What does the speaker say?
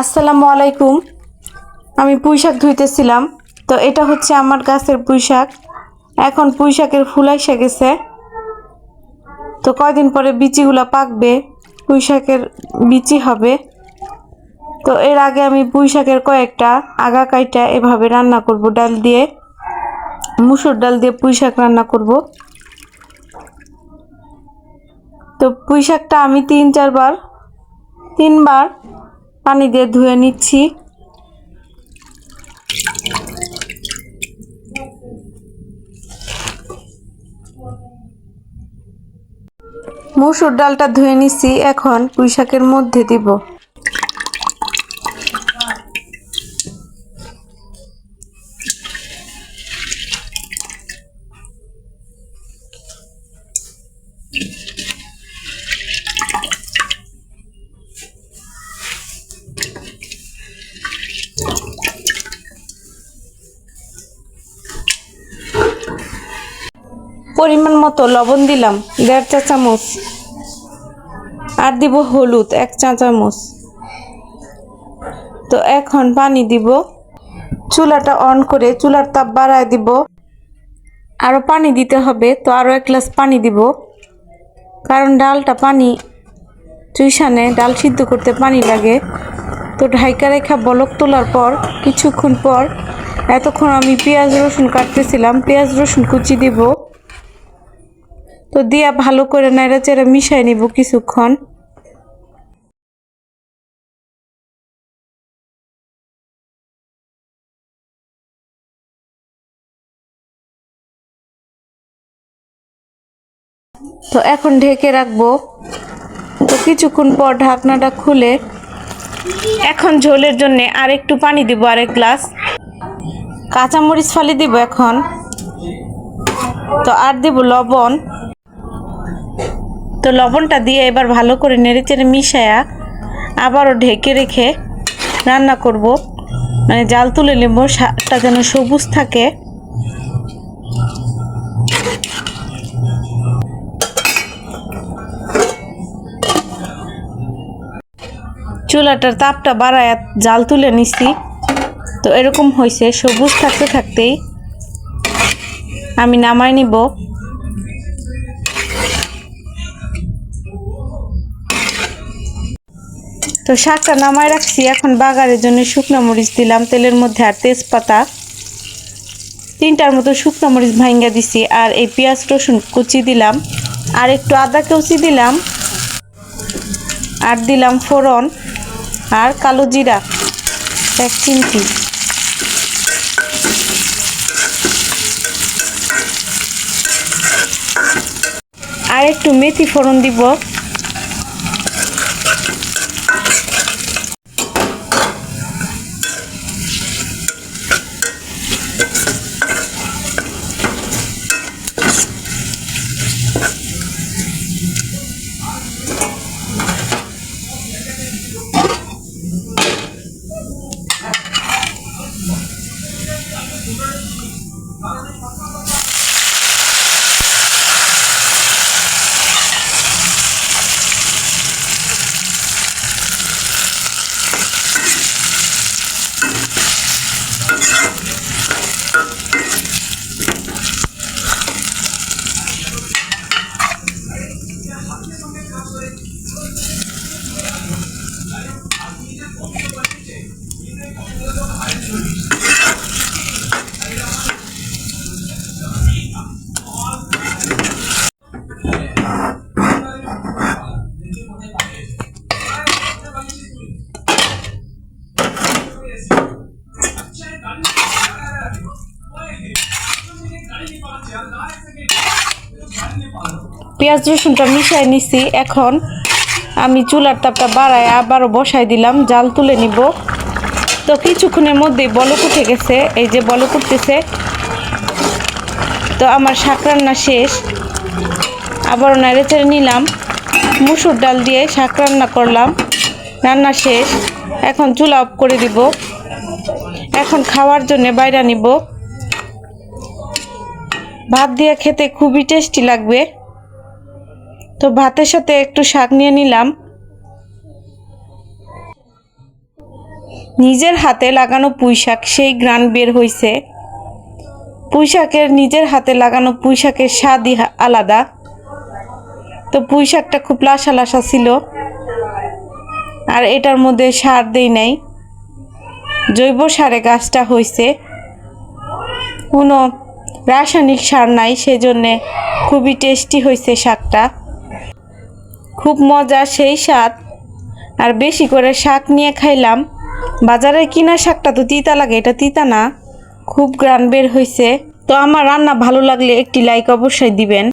আসসালামু আলাইকুম। আমি পুঁই শাক ধুইতেছিলাম। তো এটা হচ্ছে আমার গাছের পুঁই শাক এখন পুঁই শাকের ফুল এসে গেছে। তো কয়দিন পরে বিচিগুলা পাকবে পুঁই শাকের বিচি হবে। তো এর আগে আমি পুঁই শাকের কয়েকটা আগা কাইটা এভাবে রান্না করব, ডাল দিয়ে। মুসুর ডাল দিয়ে পুঁই শাক রান্না করব। তো পুঁই শাকটা আমি তিন, চারবার, তিনবার পানি দিয়ে ধুয়ে নিচ্ছি। মুসুর ডালটা ধুয়ে নিচ্ছি এখন পুঁই শাকের মধ্যে দিব। পরিমাণ মতো লবণ দিলাম, দেড় চা চামচ। আর দিব হলুদ, এক চা চামচ। তো এখন পানি দিব। চুলাটা অন করে চুলার তাপ বাড়ায় দিব। আরও পানি দিতে হবে, তো আরও এক গ্লাস পানি দিব। কারণ ডালটা পানি চুইসানে ডাল সিদ্ধ করতে পানি লাগে। তো ঢাইকা রেখা বলক তোলার পর, কিছুক্ষণ পর, এতক্ষণ আমি পেঁয়াজ রসুন কাটতেছিলাম, পেঁয়াজ রসুন কুচি দিব। তো দিয়া ভালো করে নাড়া চেড়ে মিশাই নিব কিছুক্ষণ। তো এখন ঢেকে রাখব। তো কিছুক্ষণ পর ঢাকনাটা খুলে এখন ঝোলের জন্য আর একটু পানি দিব, আরেক গ্লাস। কাঁচামরিচ ফালি দিব এখন। তো আর দিব লবণ। তো লবণটা দিয়ে এবার ভালো করে নেড়ে চেড়ে মিশায়া আবারও ঢেকে রেখে রান্না করব। মানে জাল তুলে নেব, শাকটা যেন সবুজ থাকে। চুলাটার তাপটা বাড়ায় জাল তুলে নিছি। তো এরকম হয়েছে সবুজ থাকতে থাকতেই আমি নামাই নিব। তো শাকটা নামায় রাখছি। এখন বাগারের জন্য শুকনো মরিচ দিলাম। তেলের মধ্যে আর তেজপাতা। তিনটার মতো শুকনো মরিচ ভাঙ্গা দিছি আর এই পেঁয়াজ, রসুন কুচি দিলাম। আর একটু আদা কুচি দিলাম। আর দিলাম ফোড়ন আর কালো জিরা, এক চিমটি। আর একটু মেথি ফোড়ন দিব। পেঁয়াজ রসুনটা মিশাই নিছি, এখন আমি চুলার তাপটা বাড়ায় আবারও বসাই দিলাম, জাল তুলে নিব। তো কিছুক্ষণের মধ্যে বলক উঠে গেছে, এই যে বলক উঠতেছে। তো আমার শাক রান্না শেষ। আবারও নেড়ে চেড়ে নিলাম। মুসুর ডাল দিয়ে শাক রান্না করলাম। রান্না শেষ। এখন চুলা অফ করে দিব। এখন খাওয়ার জন্য বাইরা নিব ভাত দিয়ে খেতে খুবই টেস্টি লাগবে। তো ভাতের সাথে একটু শাক নিয়ে নিলাম। নিজের হাতে লাগানো পুঁই শাক, সেই গ্রান বের হয়েছে পুঁই শাকের নিজের হাতে লাগানো পুঁই শাকের স্বাদই আলাদা। তো পুঁই শাকটা খুব লাসা লাসা ছিল। আর এটার মধ্যে সার দেই নাই। জৈব সারে গাছটা হয়েছে কোনো রাসায়নিক সার নাই, সেজন্যে খুবই টেস্টি হয়েছে শাকটা। খুব মজা সেই স্বাদ। আর বেশি করে শাক নিয়ে খাইলাম। বাজারে কিনা শাকটা তো তিতা লাগে, এটা তিতা না। খুব গ্রান বের হয়েছে তো আমার রান্না ভালো লাগলে একটি লাইক অবশ্যই দিবেন।